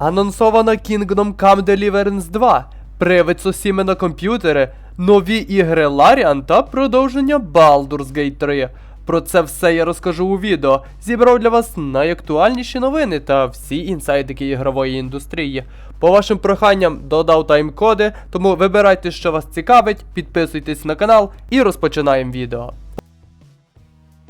Анонсовано Kingdom Come Deliverance 2, привид Сосіми на комп'ютери, нові ігри Larian та продовження Baldur's Gate 3. Про це все я розкажу у відео. Зібрав для вас найактуальніші новини та всі інсайдики ігрової індустрії. По вашим проханням додав тайм-коди, тому вибирайте, що вас цікавить, підписуйтесь на канал і розпочинаємо відео.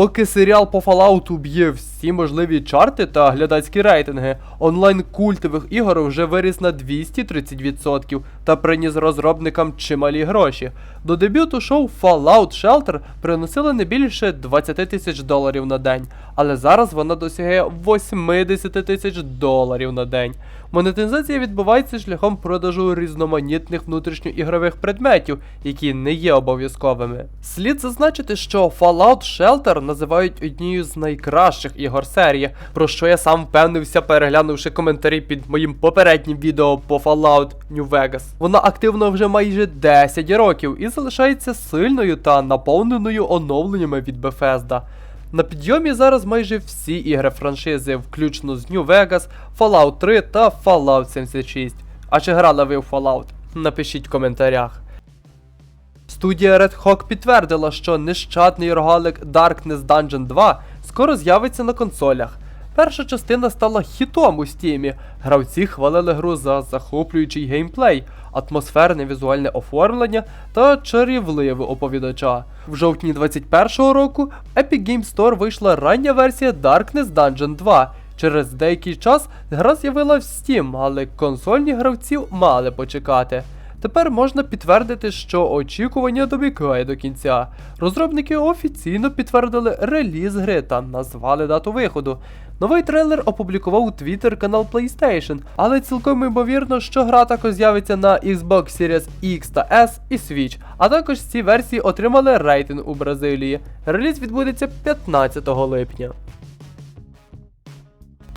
Поки серіал по Fallout б'є всі можливі чарти та глядацькі рейтинги, онлайн культових ігор вже виріс на 230% та приніс розробникам чималі гроші. До дебюту шоу Fallout Shelter приносили не більше 20 тисяч доларів на день, але зараз вона досягає 80 тисяч доларів на день. Монетизація відбувається шляхом продажу різноманітних внутрішньоігрових предметів, які не є обов'язковими. Слід зазначити, що Fallout Shelter називають однією з найкращих ігор серії, про що я сам впевнився, переглянувши коментарі під моїм попереднім відео по Fallout New Vegas. Вона активна вже майже 10 років і залишається сильною та наповненою оновленнями від Bethesda. На підйомі зараз майже всі ігри франшизи, включно з New Vegas, Fallout 3 та Fallout 76. А чи грали ви в Fallout? Напишіть в коментарях. Студія Red Hawk підтвердила, що нещадний рогалик Darkness Dungeon 2 скоро з'явиться на консолях. Перша частина стала хітом у стімі. Гравці хвалили гру за захоплюючий геймплей, атмосферне візуальне оформлення та чарівливу оповідача. В жовтні 21-го року в Epic Games Store вийшла рання версія Darkness Dungeon 2. Через деякий час гра з'явила в Steam, але консольні гравців мали почекати. Тепер можна підтвердити, що очікування добігає до кінця. Розробники офіційно підтвердили реліз гри та назвали дату виходу. Новий трейлер опублікував у Twitter канал PlayStation, але цілком ймовірно, що гра також з'явиться на Xbox Series X та S і Switch, а також ці версії отримали рейтинг у Бразилії. Реліз відбудеться 15 липня.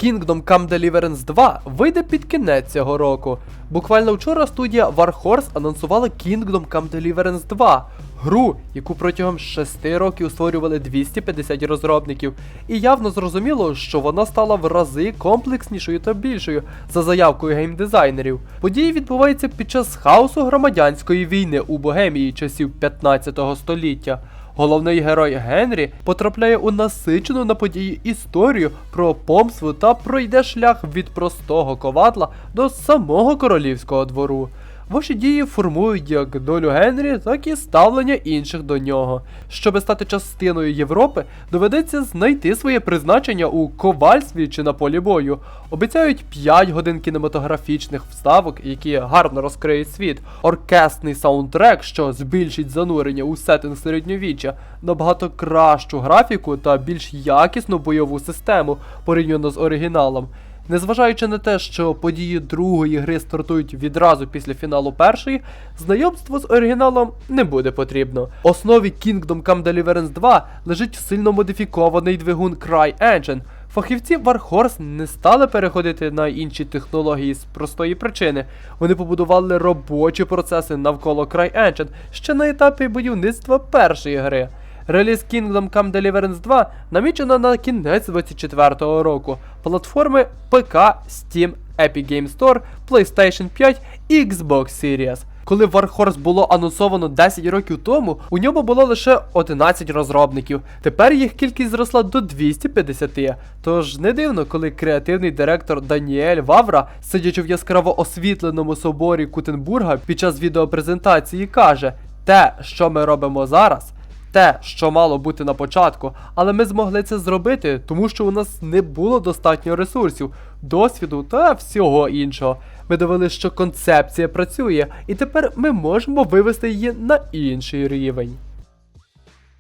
Kingdom Come Deliverance 2 вийде під кінець цього року. Буквально вчора студія Warhorse анонсувала Kingdom Come Deliverance 2, гру, яку протягом 6 років створювали 250 розробників, і явно зрозуміло, що вона стала в рази комплекснішою та більшою за заявкою геймдизайнерів. Події відбуваються під час хаосу громадянської війни у Богемії часів 15 століття. Головний герой Генрі потрапляє у насичену на події історію про помству та пройде шлях від простого ковадла до самого королівського двору. Ваші дії формують як долю Генрі, так і ставлення інших до нього. Щоби стати частиною Європи, доведеться знайти своє призначення у ковальстві чи на полі бою. Обіцяють 5 годин кінематографічних вставок, які гарно розкриють світ, оркестний саундтрек, що збільшить занурення у сеттинг середньовіччя, набагато кращу графіку та більш якісну бойову систему порівняно з оригіналом. Незважаючи на те, що події другої гри стартують відразу після фіналу першої, знайомство з оригіналом не буде потрібно. В основі Kingdom Come Deliverance 2 лежить сильно модифікований двигун CryEngine. Фахівці Warhorse не стали переходити на інші технології з простої причини. Вони побудували робочі процеси навколо CryEngine ще на етапі будівництва першої гри. Реліз Kingdom Come Deliverance 2 намічено на кінець 24-го року. Платформи ПК, Steam, Epic Games Store, PlayStation 5 і Xbox Series. Коли Warhorse було анонсовано 10 років тому, у ньому було лише 11 розробників. Тепер їх кількість зросла до 250. Тож не дивно, коли креативний директор Даніель Вавра, сидячи в яскраво освітленому соборі Кутенбурга під час відеопрезентації, каже: те, що ми робимо зараз те, що мало бути на початку, але ми змогли це зробити, тому що у нас не було достатньо ресурсів, досвіду та всього іншого. Ми довели, що концепція працює, і тепер ми можемо вивести її на інший рівень.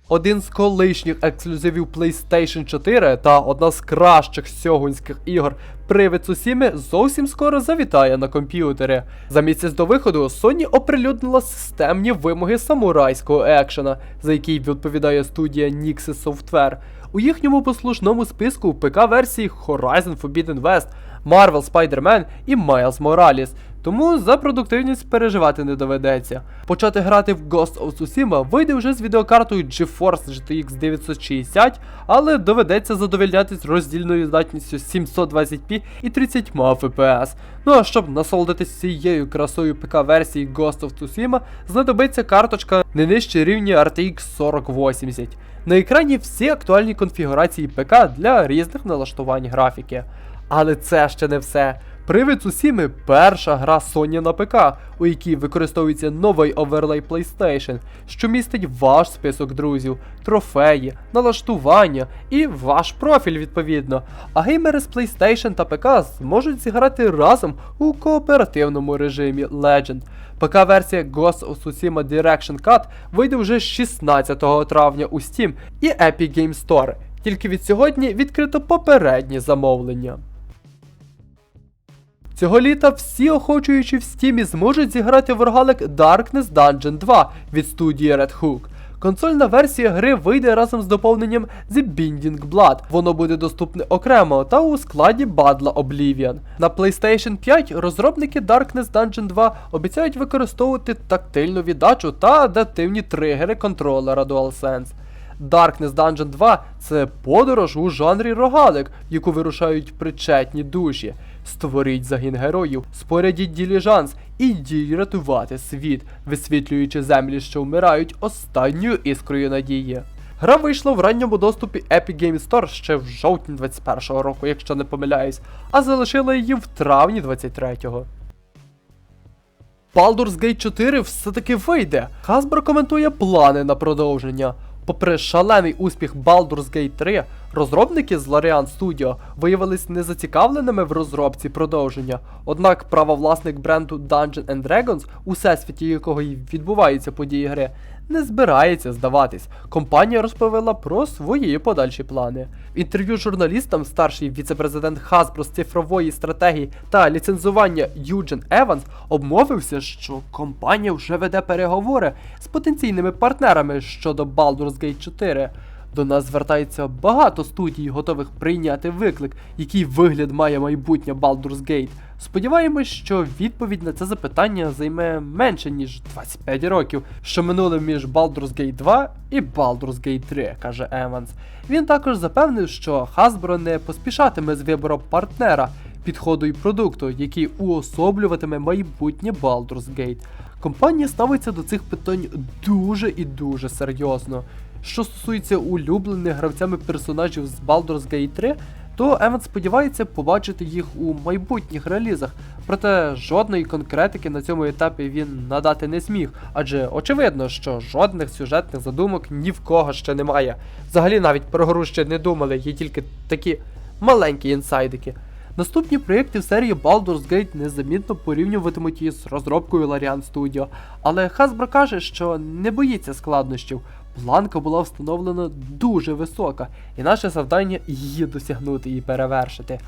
Один з колишніх ексклюзивів PlayStation 4 та одна з кращих сьогоднських ігор Привид Сусіми зовсім скоро завітає на комп'ютери. За місяць до виходу Sony оприлюднила системні вимоги самурайського екшена, за який відповідає студія Nixis Software. У їхньому послушному списку ПК версії Horizon Forbidden West, Marvel Spider-Man і Miles Morales. Тому за продуктивність переживати не доведеться. Почати грати в Ghost of Tsushima вийде вже з відеокартою GeForce GTX 960, але доведеться задовольнятись роздільною здатністю 720p і 30 FPS. Ну а щоб насолодитись цією красою ПК-версії Ghost of Tsushima, знадобиться карточка не нижче рівня RTX 4080. На екрані всі актуальні конфігурації ПК для різних налаштувань графіки. Але це ще не все. Привид Тсусіми перша гра Sony на ПК, у якій використовується новий оверлей PlayStation, що містить ваш список друзів, трофеї, налаштування і ваш профіль відповідно. А геймери з PlayStation та ПК зможуть зіграти разом у кооперативному режимі Legend. ПК-версія Ghost of Tsushima Direction Cut вийде вже 16 травня у Steam і Epic Game Store. Тільки від сьогодні відкрито попередні замовлення. Цього літа всі охочуючі в стімі зможуть зіграти в рогалик Darkness Dungeon 2 від студії Red Hook. Консольна версія гри вийде разом з доповненням The Binding Blood. Воно буде доступне окремо та у складі Бадла Oblivion. На PlayStation 5 розробники Darkness Dungeon 2 обіцяють використовувати тактильну віддачу та адаптивні тригери контролера DualSense. Darkness Dungeon 2 це подорож у жанрі рогалик, в яку вирушають причетні душі. Створіть загін героїв, спорядіть діліжанс, ідіть рятувати світ, висвітлюючи землі, що вмирають останньою іскрою надії. Гра вийшла в ранньому доступі Epic Games Store ще в жовтні 21-го року, якщо не помиляюсь, а залишила її в травні 23-го. Baldur's Gate 4 все-таки вийде. Hasbro коментує плани на продовження. Попри шалений успіх Baldur's Gate 3, розробники з Larian Studio виявились незацікавленими в розробці продовження. Однак правовласник бренду Dungeon and Dragons, у всесвіті якого й відбуваються події гри, не збирається здаватись. Компанія розповіла про свої подальші плани. В інтерв'ю журналістам старший віцепрезидент Hasbro з цифрової стратегії та ліцензування Юджин Еванс обмовився, що компанія вже веде переговори з потенційними партнерами щодо Baldur's Gate 4. До нас звертається багато студій, готових прийняти виклик, який вигляд має майбутнє Baldur's Gate. Сподіваємось, що відповідь на це запитання займе менше ніж 25 років, що минули між Baldur's Gate 2 і Baldur's Gate 3, каже Еванс. Він також запевнив, що Hasbro не поспішатиме з вибором партнера, підходу і продукту, який уособлюватиме майбутнє Baldur's Gate. Компанія ставиться до цих питань дуже і дуже серйозно. Що стосується улюблених гравцями персонажів з Baldur's Gate 3, то Еван сподівається побачити їх у майбутніх релізах, проте жодної конкретики на цьому етапі він надати не зміг, адже очевидно, що жодних сюжетних задумок ні в кого ще немає. Взагалі навіть про гру ще не думали, є тільки такі маленькі інсайдики. Наступні проєкти в серії Baldur's Gate незамітно порівнюватимуть її з розробкою Larian Studio, але Hasbro каже, що не боїться складнощів. Планка була встановлена дуже висока, і наше завдання її досягнути і перевершити.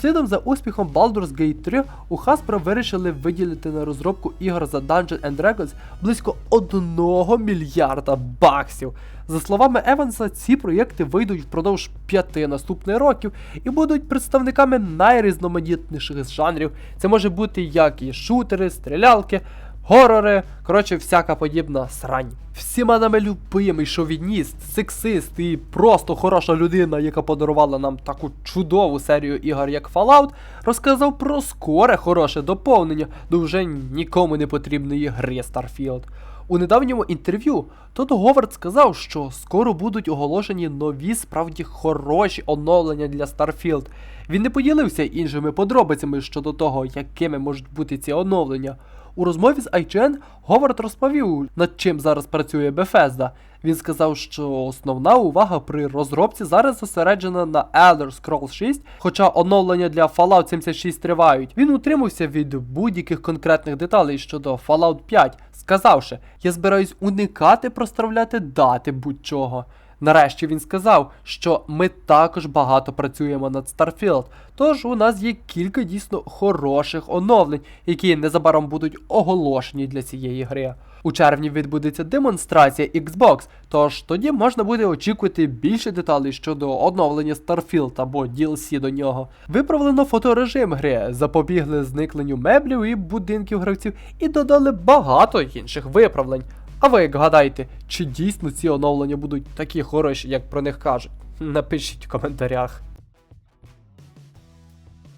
Слідом за успіхом Baldur's Gate 3 у Hasbro вирішили виділити на розробку ігор за Dungeons and Dragons близько 1 мільярда баксів. За словами Еванса, ці проєкти вийдуть впродовж п'яти наступних років і будуть представниками найрізноманітніших жанрів. Це може бути як і шутери, стрілялки, горори, коротше, всяка подібна срань. Всіма нами любимий шовініст, сексист і просто хороша людина, яка подарувала нам таку чудову серію ігор, як Fallout, розказав про скоре хороше доповнення до вже нікому не потрібної гри Starfield. У недавньому інтерв'ю Тодд Говард сказав, що скоро будуть оголошені нові справді хороші оновлення для Starfield. Він не поділився іншими подробицями щодо того, якими можуть бути ці оновлення. У розмові з IGN Говард розповів, над чим зараз працює Bethesda. Він сказав, що основна увага при розробці зараз зосереджена на Elder Scrolls 6, хоча оновлення для Fallout 76 тривають. Він утримався від будь-яких конкретних деталей щодо Fallout 5, сказавши, я збираюсь уникати проставляти дати будь-чого. Нарешті він сказав, що ми також багато працюємо над Starfield, тож у нас є кілька дійсно хороших оновлень, які незабаром будуть оголошені для цієї гри. У червні відбудеться демонстрація Xbox, тож тоді можна буде очікувати більше деталей щодо оновлення Starfield або DLC до нього. Виправлено фоторежим гри, запобігли зникненню меблів і будинків гравців і додали багато інших виправлень. А ви як гадаєте, чи дійсно ці оновлення будуть такі хороші, як про них кажуть? Напишіть в коментарях.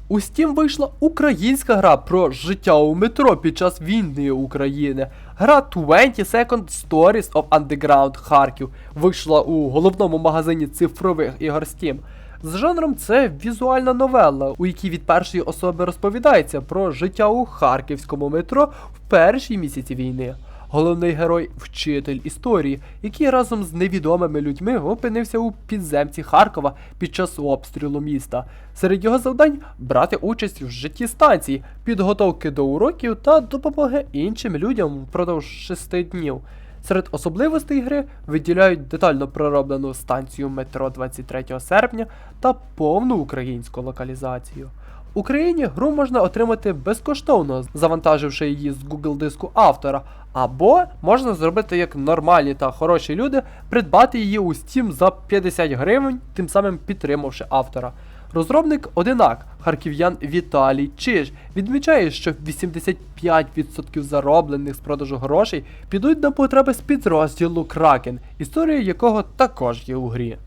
У Steam вийшла українська гра про життя у метро під час війни України. Гра 20 Second Stories of Underground Харків вийшла у головному магазині цифрових ігор Steam. З жанром це візуальна новела, у якій від першої особи розповідається про життя у харківському метро в перші місяці війни. Головний герой вчитель історії, який разом з невідомими людьми опинився у підземці Харкова під час обстрілу міста. Серед його завдань брати участь в житті станції, підготовки до уроків та допомоги іншим людям впродовж шести днів. Серед особливостей гри виділяють детально пророблену станцію метро 23 серпня та повну українську локалізацію. Україні гру можна отримати безкоштовно, завантаживши її з Google диску автора, або можна зробити як нормальні та хороші люди, придбати її у Steam за 50 гривень, тим самим підтримавши автора. Розробник одинак, харків'ян Віталій Чиж, відмічає, що 85% зароблених з продажу грошей підуть на потреби з підрозділу Кракен, історія якого також є у грі.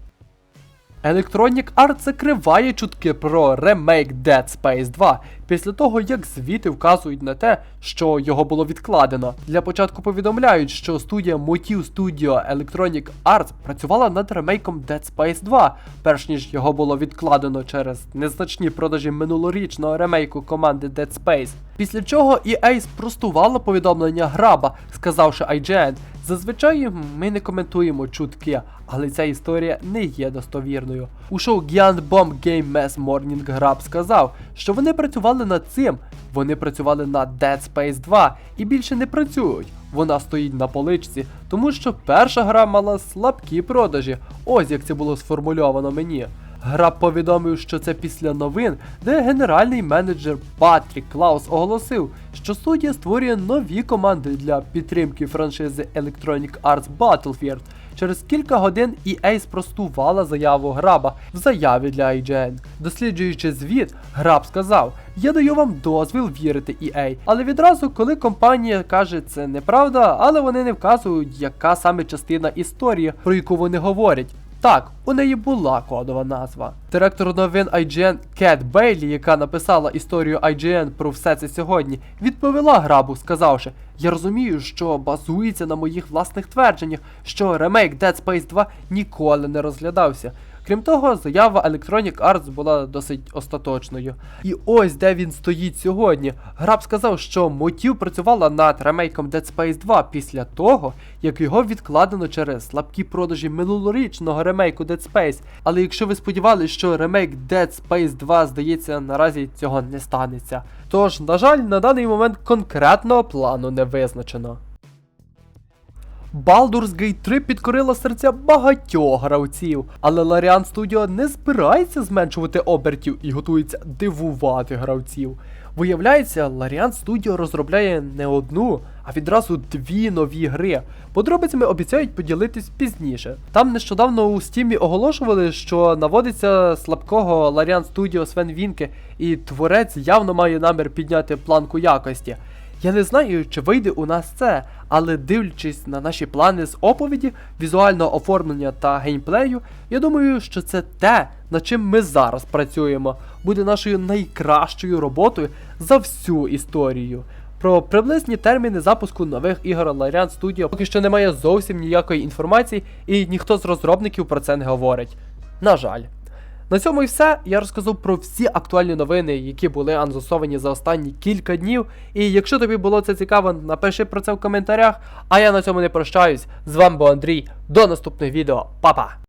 Electronic Arts закриває чутки про ремейк Dead Space 2 після того, як звіти вказують на те, що його було відкладено. Для початку повідомляють, що студія Motive Studio Electronic Arts працювала над ремейком Dead Space 2, перш ніж його було відкладено через незначні продажі минулорічного ремейку команди Dead Space. Після чого EA спростувала повідомлення граба, сказавши IGN, Зазвичай ми не коментуємо чутки, але ця історія не є достовірною. У шоу Giant Bomb Game Mass Morning Grab сказав, що вони працювали над цим, вони працювали над Dead Space 2 і більше не працюють. Вона стоїть на поличці, тому що перша гра мала слабкі продажі. Ось як це було сформульовано мені. Граб повідомив, що це після новин, де генеральний менеджер Патрік Клаус оголосив, що студія створює нові команди для підтримки франшизи Electronic Arts Battlefield. Через кілька годин EA спростувала заяву граба в заяві для IGN. Досліджуючи звіт, граб сказав: Я даю вам дозвіл вірити EA. Але відразу, коли компанія каже це неправда, але вони не вказують, яка саме частина історії, про яку вони говорять. Так, у неї була кодова назва. Директор новин IGN Кет Бейлі, яка написала історію IGN про все це сьогодні, відповіла грабу, сказавши: Я розумію, що базується на моїх власних твердженнях, що ремейк Dead Space 2 ніколи не розглядався. Крім того, заява Electronic Arts була досить остаточною. І ось де він стоїть сьогодні. Граб сказав, що Мотів працювала над ремейком Dead Space 2 після того, як його відкладено через слабкі продажі минулорічного ремейку Dead Space. Але якщо ви сподівалися, що ремейк Dead Space 2, здається, наразі цього не станеться. Тож, на жаль, на даний момент конкретного плану не визначено. Baldur's Gate 3 підкорила серця багатьох гравців, але Larian Studio не збирається зменшувати обертів і готується дивувати гравців. Виявляється, Larian Studio розробляє не одну, а відразу дві нові гри. Подробицями обіцяють поділитись пізніше. Там нещодавно у Стімі оголошували, що наводиться слабкого Larian Studio Свен Вінке, і творець явно має намір підняти планку якості. Я не знаю, чи вийде у нас це, але дивлячись на наші плани з оповіді, візуального оформлення та геймплею, я думаю, що це те, над чим ми зараз працюємо, буде нашою найкращою роботою за всю історію. Про приблизні терміни запуску нових ігор Larian Studio поки що немає зовсім ніякої інформації, і ніхто з розробників про це не говорить. На жаль. На цьому і все. Я розказав про всі актуальні новини, які були анонсовані за останні кілька днів. І якщо тобі було це цікаво, напиши про це в коментарях. А я на цьому не прощаюсь. З вами був Андрій. До наступних відео. Па-па!